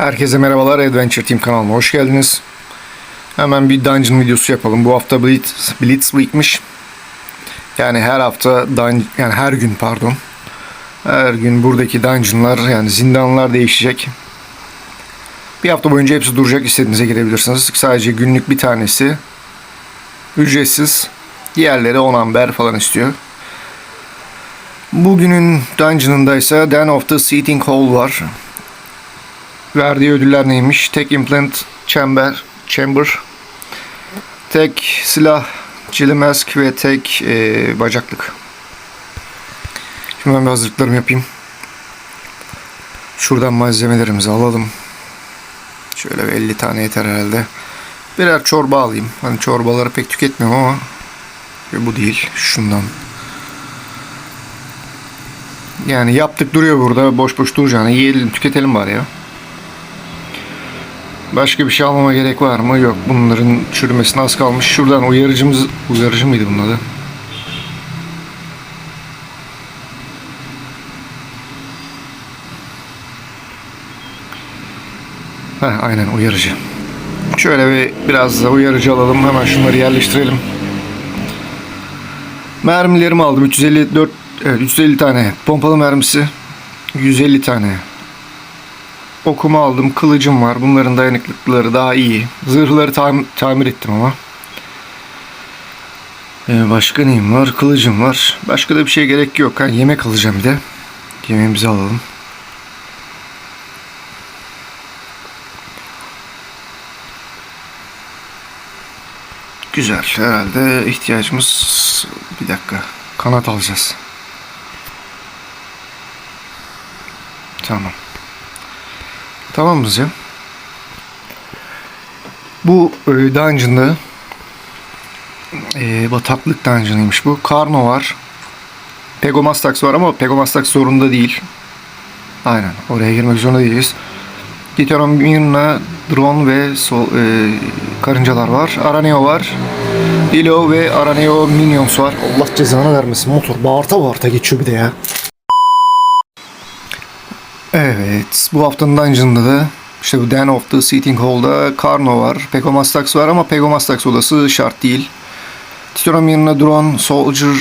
Herkese merhabalar Adventure Team kanalıma hoş geldiniz. Hemen bir dungeon videosu yapalım. Bu hafta Blitz, Blitz Week'miş. Yani her hafta dun, yani her gün pardon. Her gün buradaki dungeonlar yani zindanlar değişecek. Bir hafta boyunca hepsi duracak. istediğinize girebilirsiniz. Sadece günlük bir tanesi ücretsiz. Diğerleri 10 amber falan istiyor. Bugünün dungeon'ında ise Den of the Seating Hall var. Verdiği ödüller neymiş? Tek implant chamber, chamber, tek silah, çili mask ve tek e, bacaklık. Şimdi ben bir hazırlıklarımı yapayım. Şuradan malzemelerimizi alalım. Şöyle bir 50 tane yeter herhalde. Birer çorba alayım. Hani çorbaları pek tüketmiyorum ama bu değil. Şundan. Yani yaptık duruyor burada. Boş boş duracağına yiyelim tüketelim bari ya. Başka bir şey almama gerek var mı? Yok. Bunların çürümesine az kalmış. Şuradan uyarıcımız... Uyarıcı mıydı bunun adı? Heh, aynen uyarıcı. Şöyle bir biraz da uyarıcı alalım. Hemen şunları yerleştirelim. Mermilerimi aldım. 354 evet 350 tane pompalı mermisi. 150 tane Okumu aldım. Kılıcım var. Bunların dayanıklılıkları daha iyi. Zırhları tam, tamir ettim ama. Ee, başka neyim var? Kılıcım var. Başka da bir şey gerek yok. Ha, yemek alacağım bir de. Yemeğimizi alalım. Güzel. Herhalde ihtiyacımız... Bir dakika. Kanat alacağız. Tamam. Tamam mıyız ya? Bu e, dungeon'da e, bataklık dungeon'ıymış bu. Karno var. Pegomastax var ama Pegomastax zorunda değil. Aynen. Oraya girmek zorunda değiliz. Gitoramirna, drone ve sol, e, karıncalar var. Araneo var. Dilo ve Araneo minions var. Allah cezanı vermesin. Motor bağırta bağırta geçiyor bir de ya. Evet, bu haftanın dungeon'da da işte bu Den of the Seating Hall'da Karno var, Pegomastax var ama Pegomastax odası şart değil. Titoramirna Drone, Soldier,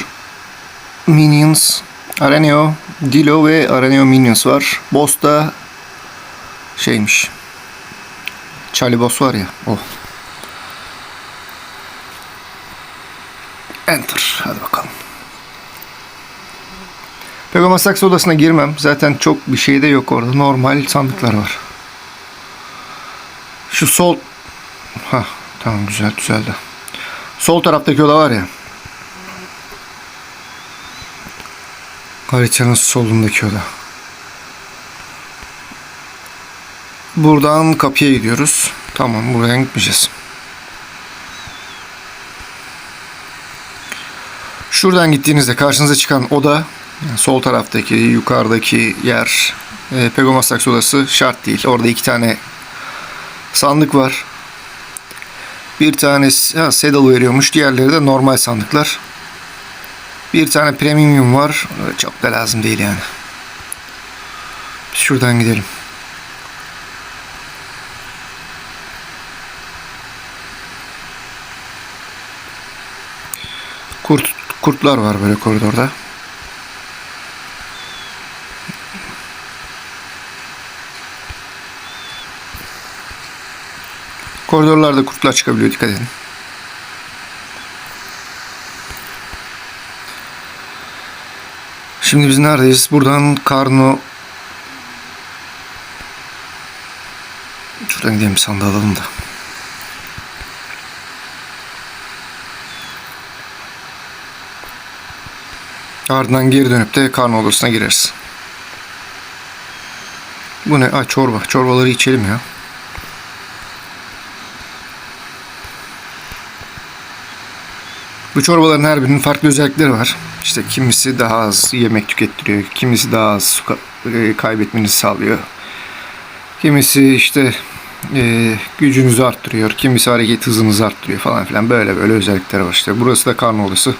Minions, Areneo, Dilo ve Areneo Minions var. Boss da şeymiş. Charlie Boss var ya, o. Enter, hadi bakalım. Pegomastax odasına girmem. Zaten çok bir şey de yok orada. Normal sandıklar var. Şu sol... ha tamam güzel düzeldi. Sol taraftaki oda var ya. Haritanın solundaki oda. Buradan kapıya gidiyoruz. Tamam buradan gitmeyeceğiz. Şuradan gittiğinizde karşınıza çıkan oda sol taraftaki, yukarıdaki yer e, Pegomastax odası şart değil. Orada iki tane sandık var. Bir tanesi ha, saddle veriyormuş. Diğerleri de normal sandıklar. Bir tane premium var. Çok da lazım değil yani. Şuradan gidelim. Kurt, kurtlar var böyle koridorda. Koridorlarda kurtlar çıkabiliyor dikkat edin. Şimdi biz neredeyiz? Buradan Karno Şuradan gidelim sandığı alalım da. Ardından geri dönüp de Karno odasına gireriz. Bu ne? Aa, çorba. Çorbaları içelim ya. Bu çorbaların her birinin farklı özellikleri var. İşte kimisi daha az yemek tükettiriyor, kimisi daha az su e, kaybetmenizi sağlıyor. Kimisi işte e, gücünüzü arttırıyor, kimisi hareket hızınızı arttırıyor falan filan böyle böyle özellikleri var işte. Burası da karnı odası.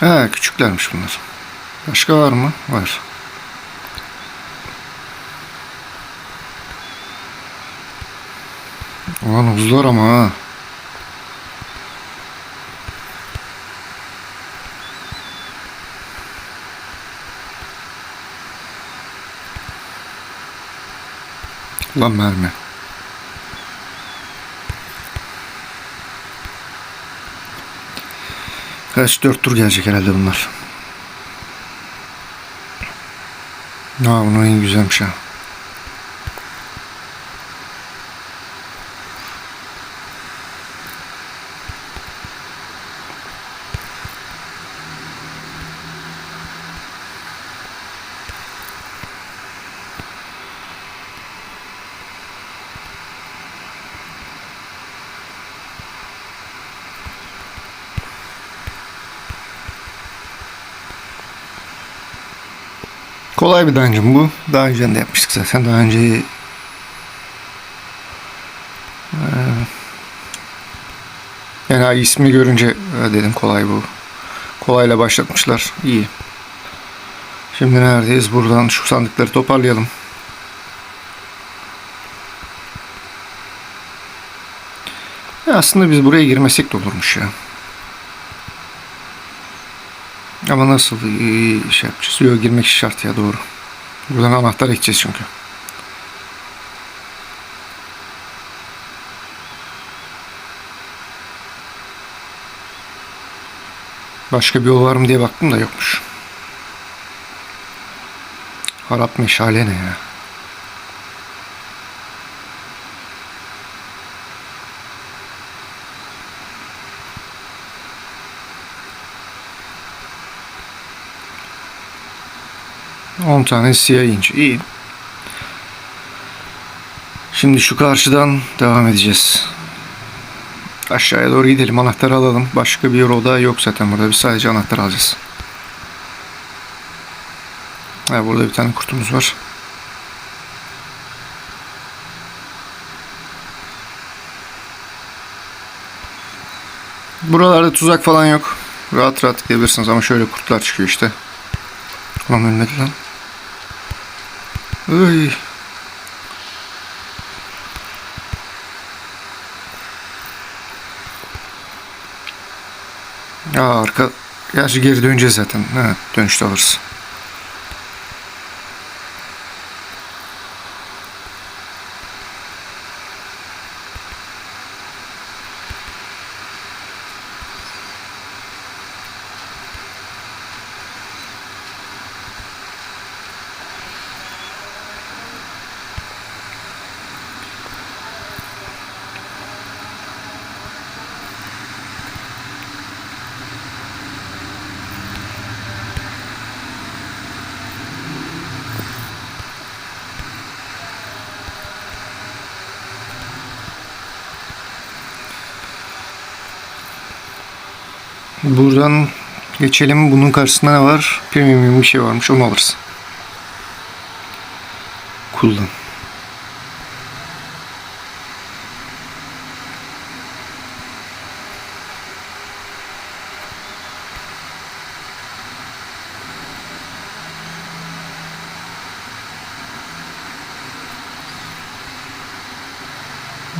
Ha küçüklermiş bunlar. Başka var mı? Var. Ulan uzlar ama ha. Lan mermi. Kaç dört tur gelecek herhalde bunlar. Ha bunun en güzelmiş ha. Kolay bir dungeon bu. Daha önce de yapmıştık zaten. Daha önce Eee, yani ismi görünce "Ha," dedim kolay bu. Kolayla başlatmışlar. İyi. Şimdi neredeyiz? Buradan şu sandıkları toparlayalım. Ya aslında biz buraya girmesek de olurmuş ya. Ama nasıl ee, şey yapacağız? Yok girmek şart ya doğru. Buradan anahtar ekeceğiz çünkü. Başka bir yol var mı diye baktım da yokmuş. Harap meşale ne ya? On tane siyah inci. İyi. Şimdi şu karşıdan devam edeceğiz. Aşağıya doğru gidelim. Anahtarı alalım. Başka bir yol da yok zaten burada. Biz sadece anahtar alacağız. Ha, burada bir tane kurtumuz var. Buralarda tuzak falan yok. Rahat rahat gidebilirsiniz ama şöyle kurtlar çıkıyor işte. Ulan ölmedi lan. Uy. Ya arka... Gerçi geri döneceğiz zaten. Ha, dönüşte alırız. Buradan geçelim. Bunun karşısında ne var? Premium bir şey varmış. Onu alırız. Kullan.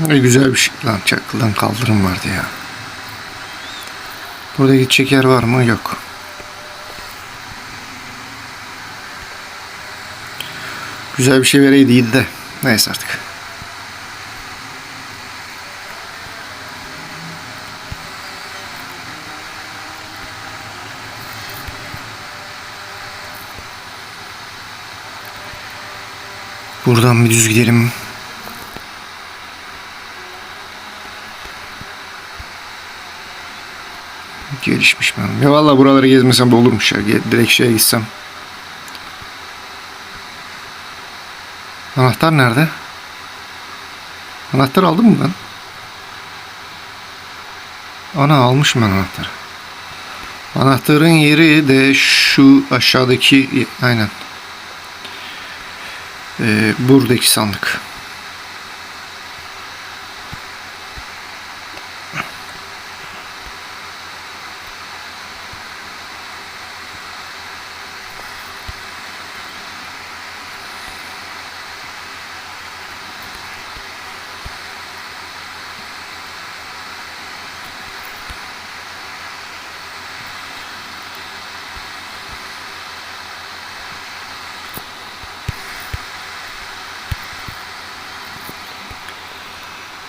Ne güzel bir şey. Lan çakıldan kaldırım vardı ya. Burada gidecek yer var mı? Yok. Güzel bir şey vereydi de. Neyse artık. Buradan bir düz gidelim. Gelişmiş ben. Ya valla buraları gezmesem de olurmuş ya. Direkt şeye gitsem. Anahtar nerede? Anahtar aldım mı ben? Ana almışım ben anahtarı. Anahtarın yeri de şu aşağıdaki aynen. Ee, buradaki sandık.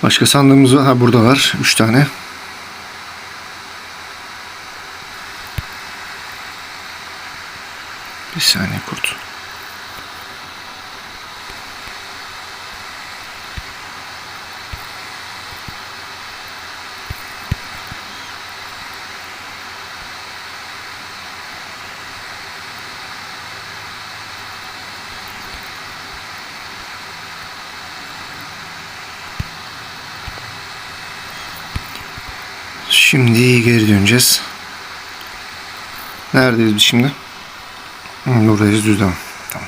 Başka sandığımız var. Ha burada var. 3 tane. Bir saniye kurt. Şimdi geri döneceğiz. Neredeyiz biz şimdi? Buradayız düz devam. Tamam.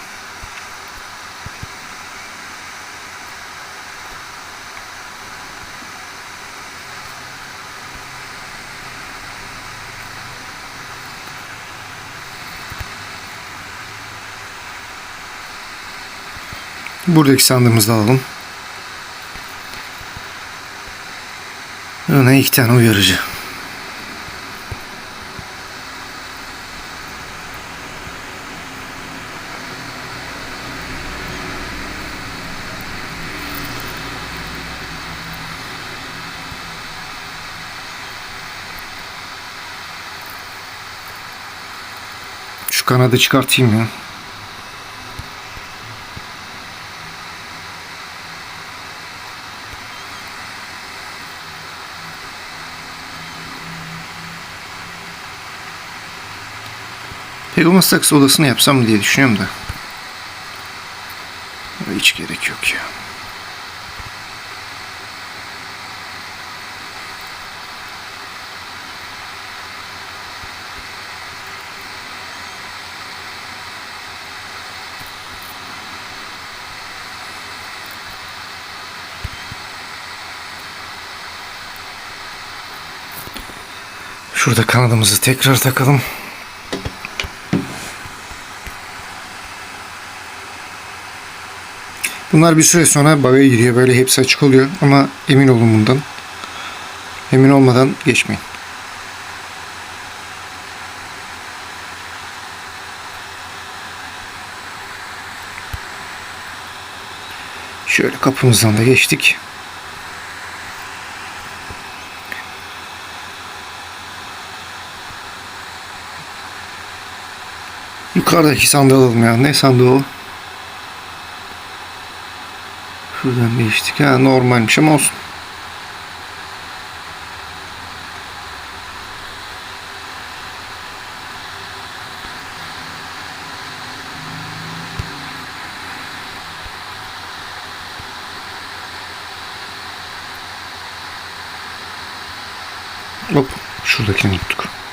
Buradaki sandığımızı alalım. Öne iki tane uyarıcı. Şu kanadı çıkartayım ya. Pegasus saksı odasını yapsam diye düşünüyorum da. Hiç gerek yok ya. Şurada kanadımızı tekrar takalım. Bunlar bir süre sonra bug'a giriyor. Böyle hepsi açık oluyor. Ama emin olun bundan. Emin olmadan geçmeyin. Şöyle kapımızdan da geçtik. Yukarıdaki sandığı alalım ya. Ne sandığı o? Şuradan geçtik. Ha normalmiş ama olsun. Hop. Şuradakini unuttuk.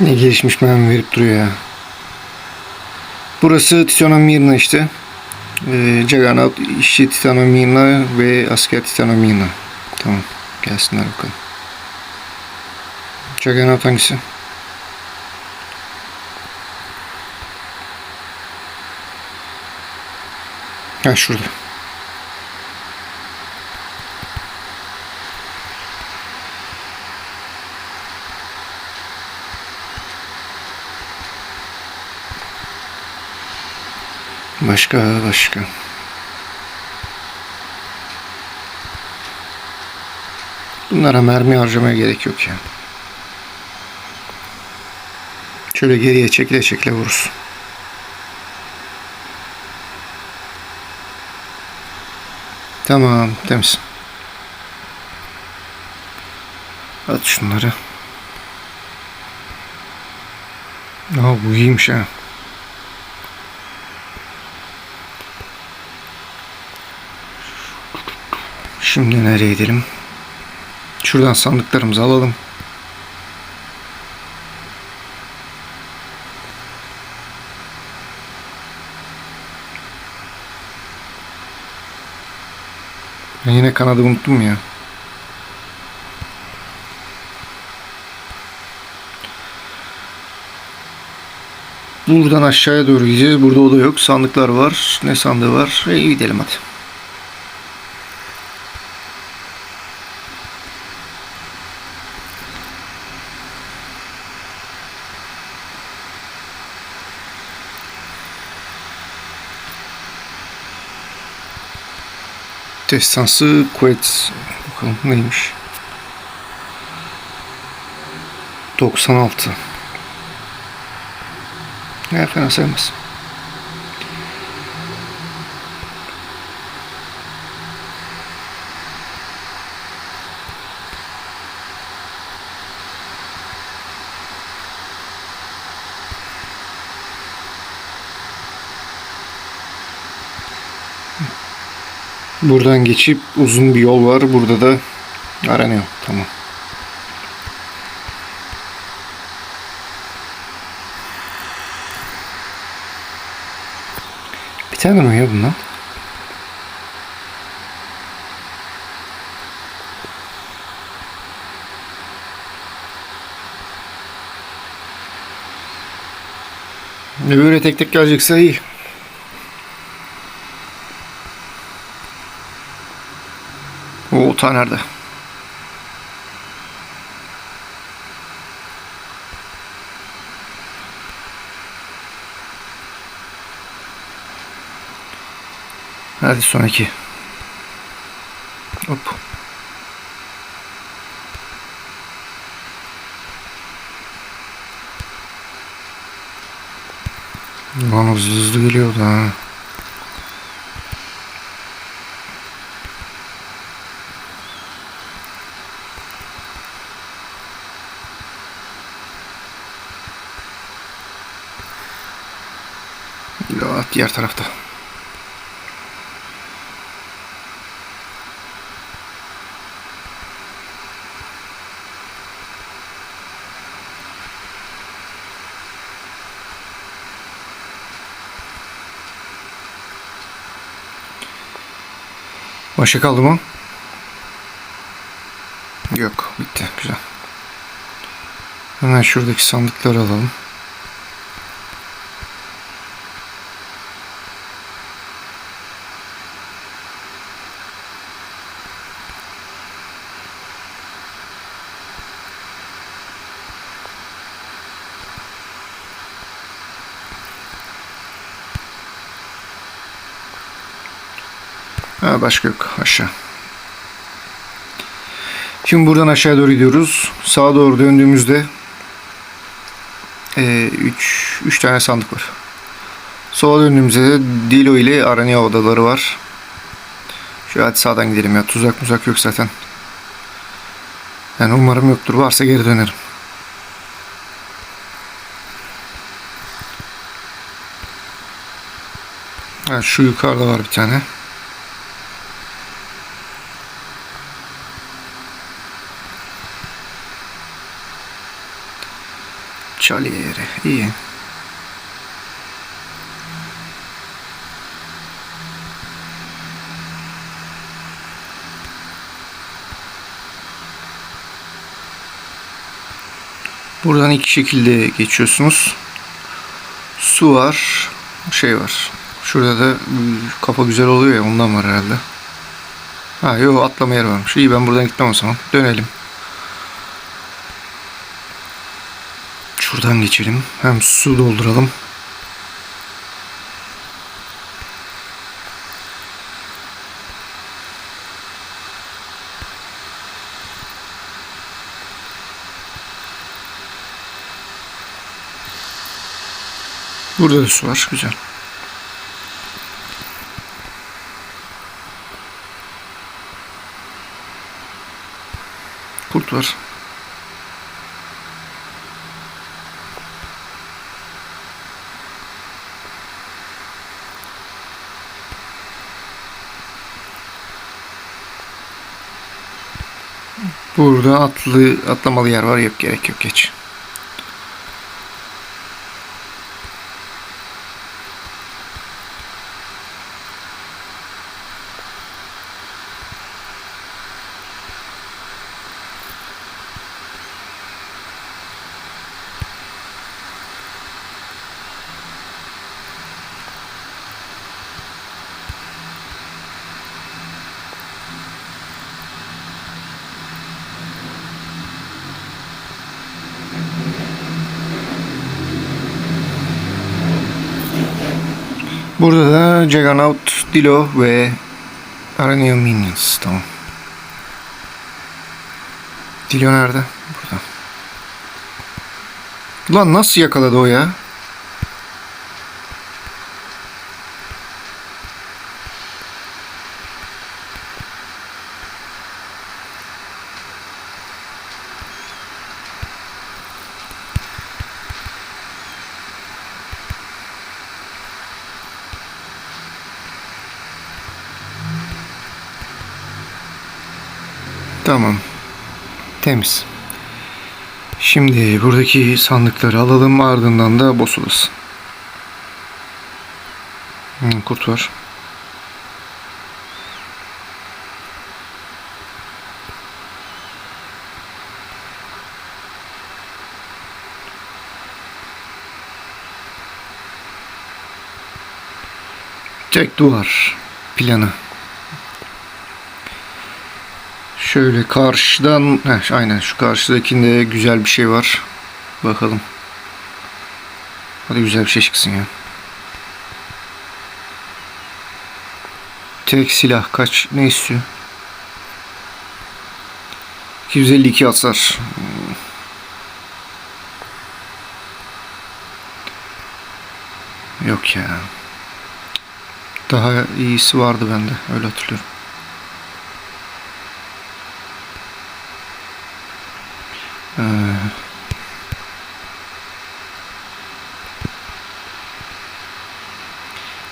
Ne gelişmiş mermi verip duruyor ya. Burası Titano Mirna işte. Ee, Juggernaut işçi Titano Mirna ve asker Titano Mirna. Tamam. Gelsinler bakalım. Juggernaut hangisi? Ha şurada. Başka başka. Bunlara mermi harcamaya gerek yok ya. Şöyle geriye çekile çekile vururuz. Tamam temiz. At şunları. Aa bu iyiymiş ha. Şimdi nereye gidelim? Şuradan sandıklarımızı alalım. Ben yine kanadı unuttum ya. Buradan aşağıya doğru gideceğiz. Burada oda yok. Sandıklar var. Ne sandığı var? E, gidelim hadi. Destansı Quetz. Bakalım neymiş. 96. Ne fena sayılmaz. Buradan geçip uzun bir yol var. Burada da aranıyor. Tamam. Bir tane mi ya bundan? Böyle tek tek gelecekse iyi. Ta nerede? Hadi sonraki. Hop. Lan hızlı hızlı geliyordu ha. Ya diğer tarafta. Başka kaldı mı? Yok. Bitti. Güzel. Hemen şuradaki sandıkları alalım. Başka yok. Aşağı. Şimdi buradan aşağı doğru gidiyoruz. Sağa doğru döndüğümüzde 3 3 tane sandık var. Sola döndüğümüzde de Dilo ile Arania odaları var. Şöyle hadi sağdan gidelim ya. Tuzak muzak yok zaten. Yani umarım yoktur. Varsa geri dönerim. Ha, şu yukarıda var bir tane. Çalieri. İyi. Buradan iki şekilde geçiyorsunuz. Su var. Şey var. Şurada da kafa güzel oluyor ya ondan var herhalde. Ha yok atlama yeri varmış. İyi ben buradan gitmem o zaman. Dönelim. Şuradan geçelim. Hem su dolduralım. Burada da su var. Güzel. Kurt var. Burada atlı atlamalı yer var. Yok gerek yok geç. Burada da Juggernaut, Dilo ve Aranıyor Minions. Tamam. Dilo nerede? Burada. Lan nasıl yakaladı o ya? Tamam. Temiz. Şimdi buradaki sandıkları alalım ardından da boss odası. Hı, kurt var. Tek duvar planı. Şöyle karşıdan, heh, aynen şu karşıdakinde güzel bir şey var. Bakalım. Hadi güzel bir şey çıksın ya. Tek silah kaç ne istiyor? 252 hasar. Yok ya. Daha iyisi vardı bende. Öyle hatırlıyorum.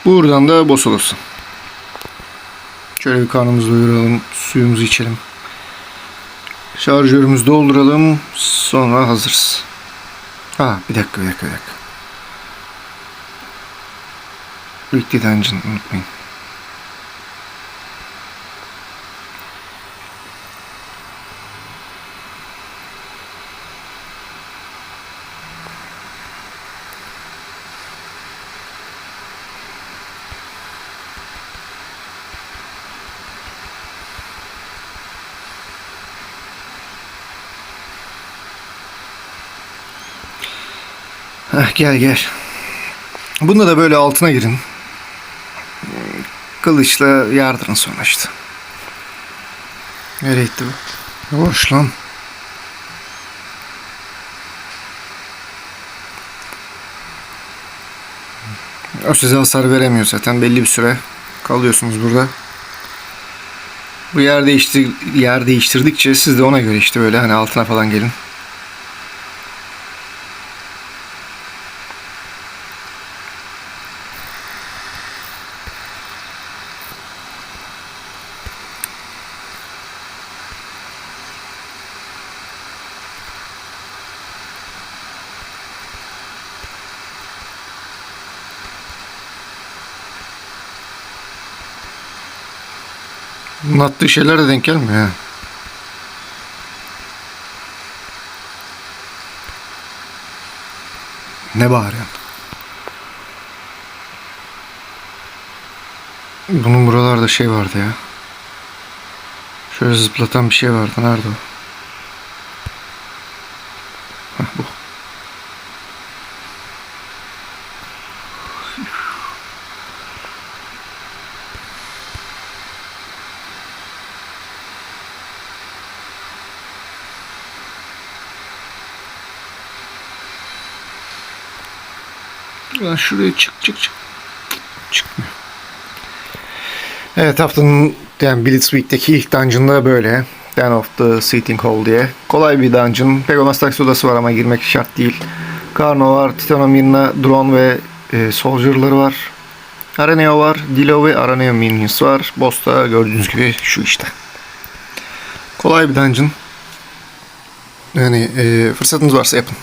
Buradan da boss olursun. Şöyle bir karnımızı doyuralım. Suyumuzu içelim. Şarjörümüzü dolduralım. Sonra hazırız. Ha bir dakika bir dakika bir dakika. Weekly unutmayın. Gel gel. Bunda da böyle altına girin. Kılıçla yardırın sonra işte. Nereye gitti bu? Yavaş lan. O size hasar veremiyor zaten. Belli bir süre kalıyorsunuz burada. Bu yer değiştir yer değiştirdikçe siz de ona göre işte böyle hani altına falan gelin. Bunun attığı şeyler de denk gelmiyor ha. Ne bağırıyorsun? Bunun buralarda şey vardı ya. Şöyle zıplatan bir şey vardı. Nerede o? Ulan şuraya çık çık çık. Çıkmıyor. Evet haftanın yani Blitzweek'teki ilk dungeon'da böyle. Den of the Seating Hall diye. Kolay bir dungeon. Pegasus taksi odası var ama girmek şart değil. Karno var, Titanomina, Drone ve e, Soldier'ları var. Araneo var, Dilo ve Araneo Minions var. Boss da gördüğünüz gibi şu işte. Kolay bir dungeon. Yani e, fırsatınız varsa yapın.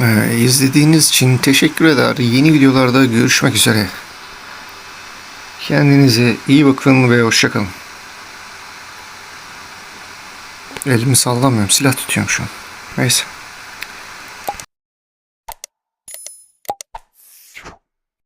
Ee, izlediğiniz için teşekkür eder. Yeni videolarda görüşmek üzere. Kendinize iyi bakın ve hoşçakalın. Elimi sallamıyorum. Silah tutuyorum şu an. Neyse.